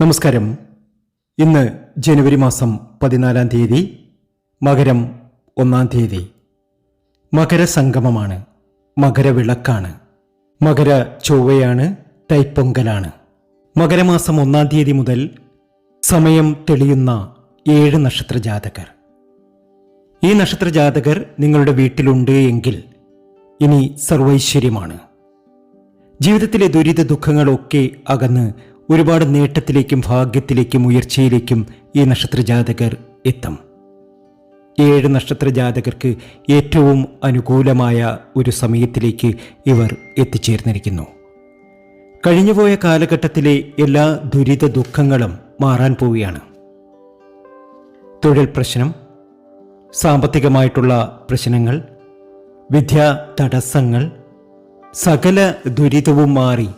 നമസ്കാരം. ഇന്ന് ജനുവരി മാസം പതിനാലാം തീയതി മകരം ഒന്നാം തീയതി. മകരസംഗമമാണ് മകരവിളക്കാണ് മകര ചൊവ്വയാണ് തൈപ്പൊങ്കലാണ്. മകരമാസം ഒന്നാം തീയതി മുതൽ സമയം തെളിയുന്ന ഏഴ് നക്ഷത്ര ജാതകർ ഈ നക്ഷത്ര ജാതകർ നിങ്ങളുടെ വീട്ടിലുണ്ട് എങ്കിൽ ഇനി സർവൈശ്വര്യമാണ്. ജീവിതത്തിലെ ദുരിത ദുഃഖങ്ങളൊക്കെ അകന്ന് ഒരുപാട് നേട്ടത്തിലേക്കും ഭാഗ്യത്തിലേക്കും ഉയർച്ചയിലേക്കും ഈ നക്ഷത്ര ജാതകർ എത്തും. ഏഴ് നക്ഷത്ര ജാതകർക്ക് ഏറ്റവും അനുകൂലമായ ഒരു സമയത്തിലേക്ക് ഇവർ എത്തിച്ചേർന്നിരിക്കുന്നു. കഴിഞ്ഞുപോയ കാലഘട്ടത്തിലെ എല്ലാ ദുരിത ദുഃഖങ്ങളും മാറാൻ പോവുകയാണ്. തൊഴിൽ പ്രശ്നം സാമ്പത്തികമായിട്ടുള്ള പ്രശ്നങ്ങൾ വിദ്യാ തടസ്സങ്ങൾ സകല ദുരിതവും മാറി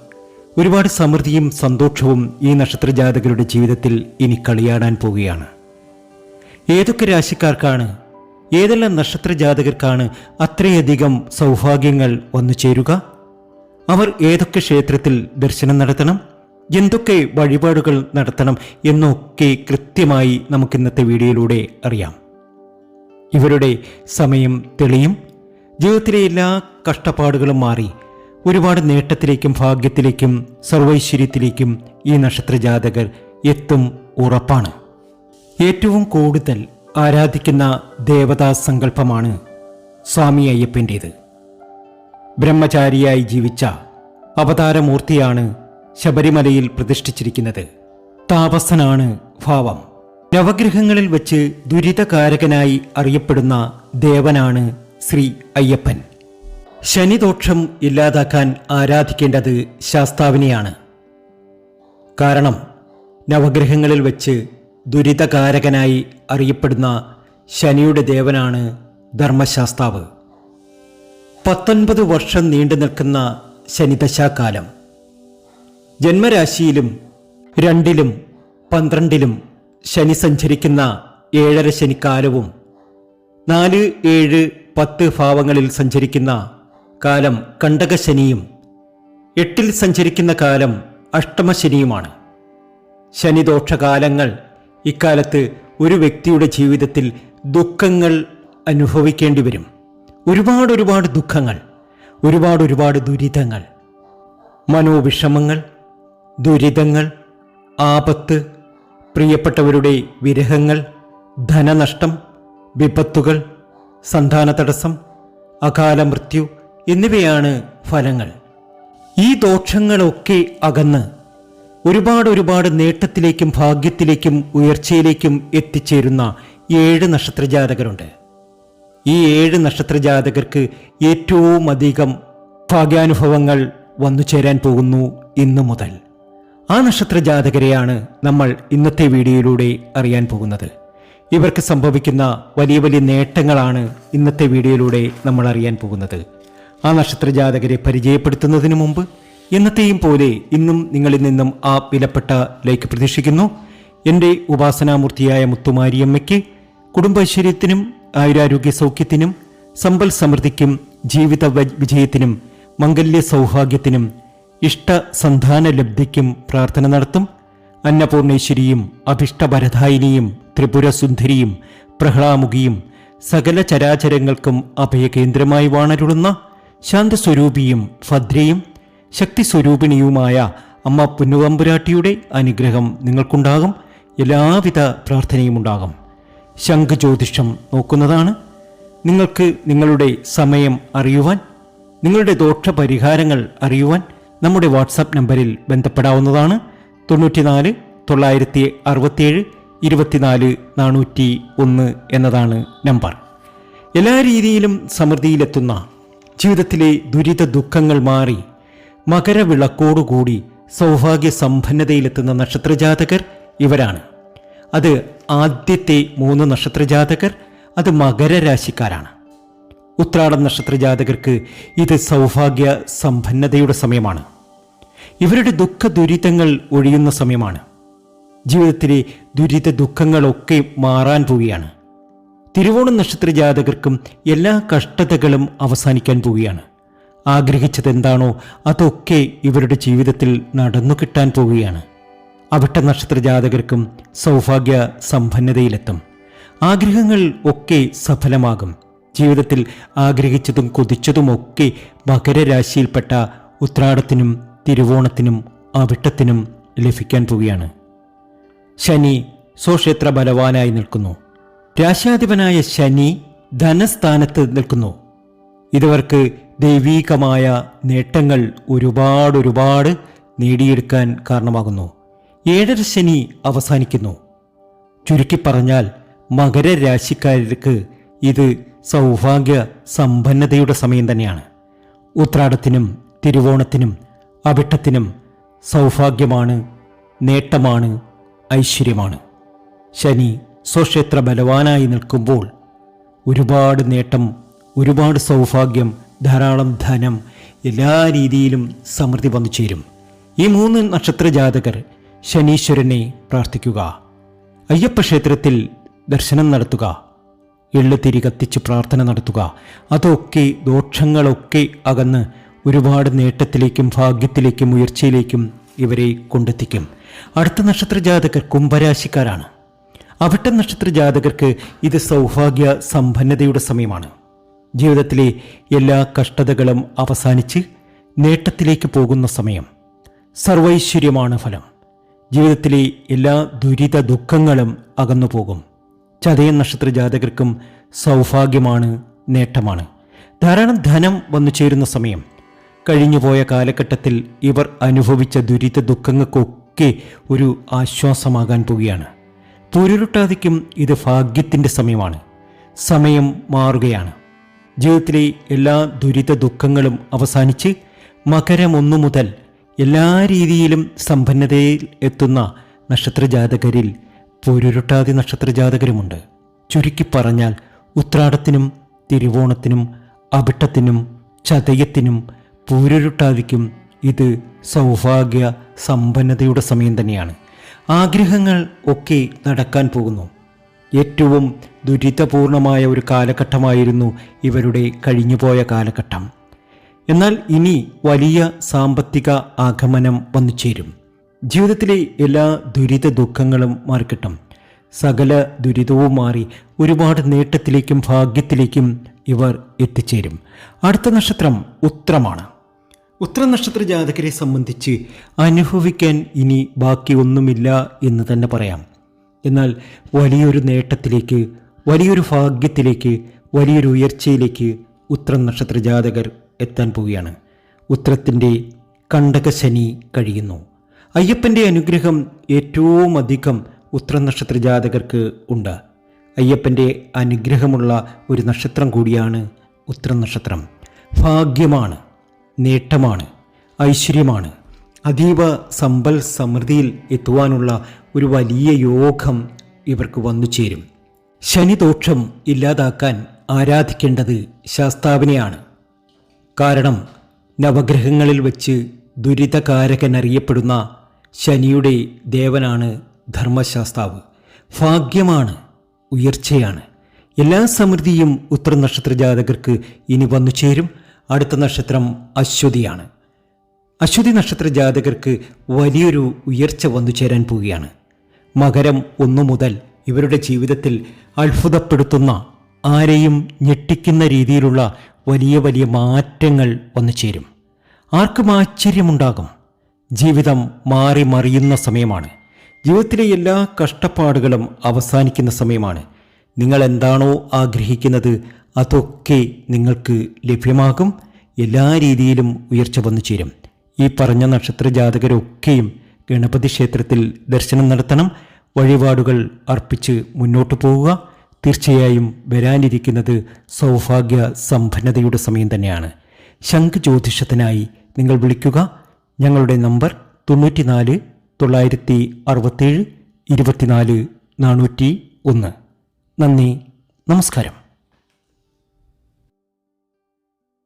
ഒരുപാട് സമൃദ്ധിയും സന്തോഷവും ഈ നക്ഷത്രജാതകരുടെ ജീവിതത്തിൽ ഇനി കളിയാടാൻ പോവുകയാണ്. ഏതൊക്കെ രാശിക്കാർക്കാണ് ഏതെല്ലാം നക്ഷത്രജാതകർക്കാണ് അത്രയധികം സൗഭാഗ്യങ്ങൾ വന്നു ചേരുക? അവർ ഏതൊക്കെ ക്ഷേത്രത്തിൽ ദർശനം നടത്തണം എന്തൊക്കെ വഴിപാടുകൾ നടത്തണം എന്നൊക്കെ കൃത്യമായി നമുക്ക് ഇന്നത്തെ വീഡിയോയിലൂടെ അറിയാം. ഇവരുടെ സമയം തെളിയും ജീവിതത്തിലെ എല്ലാ കഷ്ടപ്പാടുകളും മാറി ഒരുപാട് നേട്ടത്തിലേക്കും ഭാഗ്യത്തിലേക്കും സർവൈശ്വര്യത്തിലേക്കും ഈ നക്ഷത്രജാതകർ എത്തും ഉറപ്പാണ്. ഏറ്റവും കൂടുതൽ ആരാധിക്കുന്ന ദേവതാ സങ്കല്പമാണ് സ്വാമി അയ്യപ്പന്റേത്. ബ്രഹ്മചാരിയായി ജീവിച്ച അവതാരമൂർത്തിയാണ് ശബരിമലയിൽ പ്രതിഷ്ഠിച്ചിരിക്കുന്നത്. താപസനാണ് ഭാവം. നവഗ്രഹങ്ങളിൽ വച്ച് ദുരിതകാരകനായി അറിയപ്പെടുന്ന ദേവനാണ് ശ്രീ അയ്യപ്പൻ. ശനിദോഷം ഇല്ലാതാക്കാൻ ആരാധിക്കേണ്ടത് ശാസ്താവിനെയാണ്. കാരണം നവഗ്രഹങ്ങളിൽ വെച്ച് ദുരിതകാരകനായി അറിയപ്പെടുന്ന ശനിയുടെ ദേവനാണ് ധർമ്മശാസ്താവ്. പത്തൊൻപത് വർഷം നീണ്ടു നിൽക്കുന്ന ശനിദശാകാലം. ജന്മരാശിയിലും രണ്ടിലും പന്ത്രണ്ടിലും ശനി സഞ്ചരിക്കുന്ന ഏഴര ശനിക്കാലവും നാല് ഏഴ് പത്ത് ഭാവങ്ങളിൽ സഞ്ചരിക്കുന്ന കാലം കണ്ടകശനിയും എട്ടിൽ സഞ്ചരിക്കുന്ന കാലം അഷ്ടമശനിയുമാണ്. ശനിദോഷകാലങ്ങൾ ഇക്കാലത്ത് ഒരു വ്യക്തിയുടെ ജീവിതത്തിൽ ദുഃഖങ്ങൾ അനുഭവിക്കേണ്ടി വരും. ഒരുപാട് ഒരുപാട് ദുഃഖങ്ങൾ ഒരുപാട് ഒരുപാട് ദുരിതങ്ങൾ മനോവിഷമങ്ങൾ ദുരിതങ്ങൾ ആപത്ത് പ്രിയപ്പെട്ടവരുടെ വിരഹങ്ങൾ ധനനഷ്ടം വിപത്തുകൾ സന്താന തടസ്സം അകാല മൃത്യു എന്നിവയാണ് ഫലങ്ങൾ. ഈ ദോഷങ്ങളൊക്കെ അകന്ന് ഒരുപാട് ഒരുപാട് നേട്ടത്തിലേക്കും ഭാഗ്യത്തിലേക്കും ഉയർച്ചയിലേക്കും എത്തിച്ചേരുന്ന ഏഴ് നക്ഷത്രജാതകരുണ്ട്. ഈ ഏഴ് നക്ഷത്രജാതകർക്ക് ഏറ്റവും അധികം ഭാഗ്യാനുഭവങ്ങൾ വന്നു ചേരാൻ പോകുന്നു ഇന്നു മുതൽ. ആ നക്ഷത്രജാതകരെയാണ് നമ്മൾ ഇന്നത്തെ വീഡിയോയിലൂടെ അറിയാൻ പോകുന്നത്. ഇവർക്ക് സംഭവിക്കുന്ന വലിയ വലിയ നേട്ടങ്ങളാണ് ഇന്നത്തെ വീഡിയോയിലൂടെ നമ്മൾ അറിയാൻ പോകുന്നത്. ആ നക്ഷത്രജാതകരെ പരിചയപ്പെടുത്തുന്നതിന് മുമ്പ് എന്നത്തെയും പോലെ ഇന്നും നിങ്ങളിൽ നിന്നും ആ വിലപ്പെട്ട ലൈക്ക് പ്രതീക്ഷിക്കുന്നു. എന്റെ ഉപാസനാമൂർത്തിയായ മുത്തുമാരിയമ്മയ്ക്ക് കുടുംബൈശ്വര്യത്തിനും ആയുരാരോഗ്യ സൗഖ്യത്തിനും സമ്പൽ സമൃദ്ധിക്കും ജീവിത വിജയത്തിനും മംഗല്യ സൗഭാഗ്യത്തിനും ഇഷ്ട സന്താന ലബ്ധിക്കും പ്രാർത്ഥന നടത്തും. അന്നപൂർണേശ്വരിയും അഭിഷ്ടഭരധായിനിയും ത്രിപുരസുന്ദരിയും പ്രഹ്ലാമുഖിയും സകല ചരാചരങ്ങൾക്കും അഭയകേന്ദ്രമായി വാണരുളുന്ന ശാന്തസ്വരൂപിയും ഭദ്രയും ശക്തിസ്വരൂപിണിയുമായ അമ്മ പുന്നുവമ്പുരാട്ടിയുടെ അനുഗ്രഹം നിങ്ങൾക്കുണ്ടാകും. എല്ലാവിധ പ്രാർത്ഥനയും ഉണ്ടാകും ശംഖ് ജ്യോതിഷം നോക്കുന്നതാണ്. നിങ്ങൾക്ക് നിങ്ങളുടെ സമയം അറിയുവാൻ നിങ്ങളുടെ ദോഷ പരിഹാരങ്ങൾ അറിയുവാൻ നമ്മുടെ വാട്സാപ്പ് നമ്പറിൽ ബന്ധപ്പെടാവുന്നതാണ്. തൊണ്ണൂറ്റിനാല് തൊള്ളായിരത്തി അറുപത്തിയേഴ് ഇരുപത്തിനാല് നാനൂറ്റി ഒന്ന് എന്നതാണ് നമ്പർ. എല്ലാ രീതിയിലും സമൃദ്ധിയിലെത്തുന്ന ജീവിതത്തിലെ ദുരിത ദുഃഖങ്ങൾ മാറി മകരവിളക്കോടുകൂടി സൗഭാഗ്യ സമ്പന്നതയിലെത്തുന്ന നക്ഷത്രജാതകർ ഇവരാണ്. അത് ആദ്യത്തെ മൂന്ന് നക്ഷത്രജാതകർ അത് മകരരാശിക്കാരാണ്. ഉത്രാടം നക്ഷത്രജാതകർക്ക് ഇത് സൗഭാഗ്യ സമ്പന്നതയുടെ സമയമാണ്. ഇവരുടെ ദുഃഖ ദുരിതങ്ങൾ ഒഴിയുന്ന സമയമാണ്. ജീവിതത്തിലെ ദുരിത ദുഃഖങ്ങളൊക്കെ മാറാൻ പോവുകയാണ്. തിരുവോണം നക്ഷത്ര ജാതകർക്കും എല്ലാ കഷ്ടതകളും അവസാനിക്കാൻ പോവുകയാണ്. ആഗ്രഹിച്ചത് എന്താണോ അതൊക്കെ ഇവരുടെ ജീവിതത്തിൽ നടന്നു കിട്ടാൻ പോവുകയാണ്. അവിട്ട നക്ഷത്ര ജാതകർക്കും സൗഭാഗ്യ സമ്പന്നതയിലെത്തും. ആഗ്രഹങ്ങൾ ഒക്കെ സഫലമാകും. ജീവിതത്തിൽ ആഗ്രഹിച്ചതും കൊതിച്ചതുമൊക്കെ മകരരാശിയിൽപ്പെട്ട ഉത്രാടത്തിനും തിരുവോണത്തിനും അവിട്ടത്തിനും ലഭിക്കാൻ പോവുകയാണ്. ശനി സ്വക്ഷേത്ര ബലവാനായി നിൽക്കുന്നു. രാശാധിപനായ ശനി ധനസ്ഥാനത്ത് നിൽക്കുന്നു. ഇതവർക്ക് ദൈവീകമായ നേട്ടങ്ങൾ ഒരുപാട് ഒരുപാട് നേടിയെടുക്കാൻ കാരണമാകുന്നു. ഏഴര ശനി അവസാനിക്കുന്നു. ചുരുക്കി പറഞ്ഞാൽ മകര രാശിക്കാർക്ക് ഇത് സൗഭാഗ്യ സമ്പന്നതയുടെ സമയം തന്നെയാണ്. ഉത്രാടത്തിനും തിരുവോണത്തിനും അവിട്ടത്തിനും സൗഭാഗ്യമാണ് നേട്ടമാണ് ഐശ്വര്യമാണ്. ശനി സ്വക്ഷേത്ര ബലവാനായി നിൽക്കുമ്പോൾ ഒരുപാട് നേട്ടം ഒരുപാട് സൗഭാഗ്യം ധാരാളം ധനം എല്ലാ രീതിയിലും സമൃദ്ധി വന്നു ചേരും. ഈ മൂന്ന് നക്ഷത്ര ജാതകർ ശനീശ്വരനെ പ്രാർത്ഥിക്കുക. അയ്യപ്പ ക്ഷേത്രത്തിൽ ദർശനം നടത്തുക. എള്ളുതിരി കത്തിച്ച് പ്രാർത്ഥന നടത്തുക. അതൊക്കെ ദോഷങ്ങളൊക്കെ അകന്ന് ഒരുപാട് നേട്ടത്തിലേക്കും ഭാഗ്യത്തിലേക്കും ഉയർച്ചയിലേക്കും ഇവരെ കൊണ്ടെത്തിക്കും. അടുത്ത നക്ഷത്ര ജാതകർ കുംഭരാശിക്കാരാണ്. അവിട്ട നക്ഷത്ര ജാതകർക്ക് ഇത് സൗഭാഗ്യ സമ്പന്നതയുടെ സമയമാണ്. ജീവിതത്തിലെ എല്ലാ കഷ്ടതകളും അവസാനിച്ച് നേട്ടത്തിലേക്ക് പോകുന്ന സമയം. സർവൈശ്വര്യമാണ് ഫലം. ജീവിതത്തിലെ എല്ലാ ദുരിത ദുഃഖങ്ങളും അകന്നു പോകും ചതയ നക്ഷത്ര ജാതകർക്കും സൗഭാഗ്യമാണ് നേട്ടമാണ്. ധാരാളം ധനം വന്നു ചേരുന്ന സമയം. കഴിഞ്ഞുപോയ കാലഘട്ടത്തിൽ ഇവർ അനുഭവിച്ച ദുരിത ദുഃഖങ്ങൾക്കൊക്കെ ഒരു ആശ്വാസമാകാൻ പോവുകയാണ്. പൂരുരുട്ടാതിക്കും ഇത് ഭാഗ്യത്തിന്റെ സമയമാണ്. സമയം മാറുകയാണ്. ജീവിതത്തിലെ എല്ലാ ദുരിത ദുഃഖങ്ങളും അവസാനിച്ച് മകരം ഒന്നു മുതൽ എല്ലാ രീതിയിലും സമ്പന്നതയിൽ എത്തുന്ന നക്ഷത്രജാതകരിൽ പൊരുരുട്ടാതി നക്ഷത്രജാതകരുമുണ്ട്. ചുരുക്കി പറഞ്ഞാൽ ഉത്രാടത്തിനും തിരുവോണത്തിനും അവിട്ടത്തിനും ചതയത്തിനും പൂരുരുട്ടാതിക്കും ഇത് സൗഭാഗ്യ സമ്പന്നതയുടെ സമയം തന്നെയാണ്. ആഗ്രഹങ്ങൾ ഒക്കെ നടക്കാൻ പോകുന്നു. ഏറ്റവും ദുരിതപൂർണമായ ഒരു കാലഘട്ടമായിരുന്നു ഇവരുടെ കഴിഞ്ഞുപോയ കാലഘട്ടം. എന്നാൽ ഇനി വലിയ സാമ്പത്തിക ആഗമനം വന്നു ചേരും. ജീവിതത്തിലെ എല്ലാ ദുരിത ദുഃഖങ്ങളും മാറിക്കിട്ടും. സകല ദുരിതവും മാറി ഒരുപാട് നേട്ടത്തിലേക്കും ഭാഗ്യത്തിലേക്കും ഇവർ എത്തിച്ചേരും. അടുത്ത നക്ഷത്രം ഉത്രമാണ് ഉത്ര നക്ഷത്ര ജാതകരെ സംബന്ധിച്ച് അനുഭവിക്കാൻ ഇനി ബാക്കി ഒന്നുമില്ല എന്ന് തന്നെ പറയാം. എന്നാൽ വലിയൊരു നേട്ടത്തിലേക്ക് വലിയൊരു ഭാഗ്യത്തിലേക്ക് വലിയൊരു ഉയർച്ചയിലേക്ക് ഉത്രം നക്ഷത്ര ജാതകർ എത്താൻ പോവുകയാണ്. ഉത്രത്തിന്റെ കണ്ടകശനി കഴിയുന്നു. അയ്യപ്പന്റെ അനുഗ്രഹം ഏറ്റവും അധികം ഉത്രം നക്ഷത്ര ജാതകർക്ക് ഉണ്ട്. അയ്യപ്പന്റെ അനുഗ്രഹമുള്ള ഒരു നക്ഷത്രം കൂടിയാണ് ഉത്രം നക്ഷത്രം ഭാഗ്യമാണ്. നേട്ടമാണ് ഐശ്വര്യമാണ്. അതീവ സമ്പൽ സമൃദ്ധിയിൽ എത്തുവാനുള്ള ഒരു വലിയ യോഗം ഇവർക്ക് വന്നു ചേരും. ശനിദോഷം ഇല്ലാതാക്കാൻ ആരാധിക്കേണ്ടത് ശാസ്താവിനെയാണ്. കാരണം നവഗ്രഹങ്ങളിൽ വച്ച് ദുരിതകാരകനറിയപ്പെടുന്ന ശനിയുടെ ദേവനാണ് ധർമ്മശാസ്താവ്. ഭാഗ്യമാണ് ഉയർച്ചയാണ്. എല്ലാ സമൃദ്ധിയും ഉത്തരനക്ഷത്ര ജാതകർക്ക് ഇനി വന്നു ചേരും. അടുത്ത നക്ഷത്രം അശ്വതിയാണ്. അശ്വതി നക്ഷത്ര ജാതകർക്ക് വലിയൊരു ഉയർച്ച വന്നു ചേരാൻ പോവുകയാണ്. മകരം ഒന്നു മുതൽ ഇവരുടെ ജീവിതത്തിൽ അത്ഭുതപ്പെടുത്തുന്ന ആരെയും ഞെട്ടിക്കുന്ന രീതിയിലുള്ള വലിയ വലിയ മാറ്റങ്ങൾ വന്നു ചേരും. ആർക്കും ആശ്ചര്യമുണ്ടാകും. ജീവിതം മാറി മറിയുന്ന സമയമാണ്. ജീവിതത്തിലെ എല്ലാ കഷ്ടപ്പാടുകളും അവസാനിക്കുന്ന സമയമാണ്. നിങ്ങൾ എന്താണോ ആഗ്രഹിക്കുന്നത് അതൊക്കെ നിങ്ങൾക്ക് ലഭ്യമാകും. എല്ലാ രീതിയിലും ഉയർച്ച വന്നു ചേരും. ഈ പറഞ്ഞ നക്ഷത്ര ജാതകരൊക്കെയും ഗണപതി ക്ഷേത്രത്തിൽ ദർശനം നടത്തണം. വഴിപാടുകൾ അർപ്പിച്ച് മുന്നോട്ടു പോവുക. തീർച്ചയായും വരാനിരിക്കുന്നത് സൗഭാഗ്യ സമ്പന്നതയുടെ സമയം തന്നെയാണ്. ശംഖ് ജ്യോതിഷത്തിനായി നിങ്ങൾ വിളിക്കുക. ഞങ്ങളുടെ നമ്പർ തൊണ്ണൂറ്റിനാല് തൊള്ളായിരത്തി അറുപത്തേഴ് ഇരുപത്തിനാല് നാനൂറ്റി ഒന്ന്. നന്ദി. നമസ്കാരം.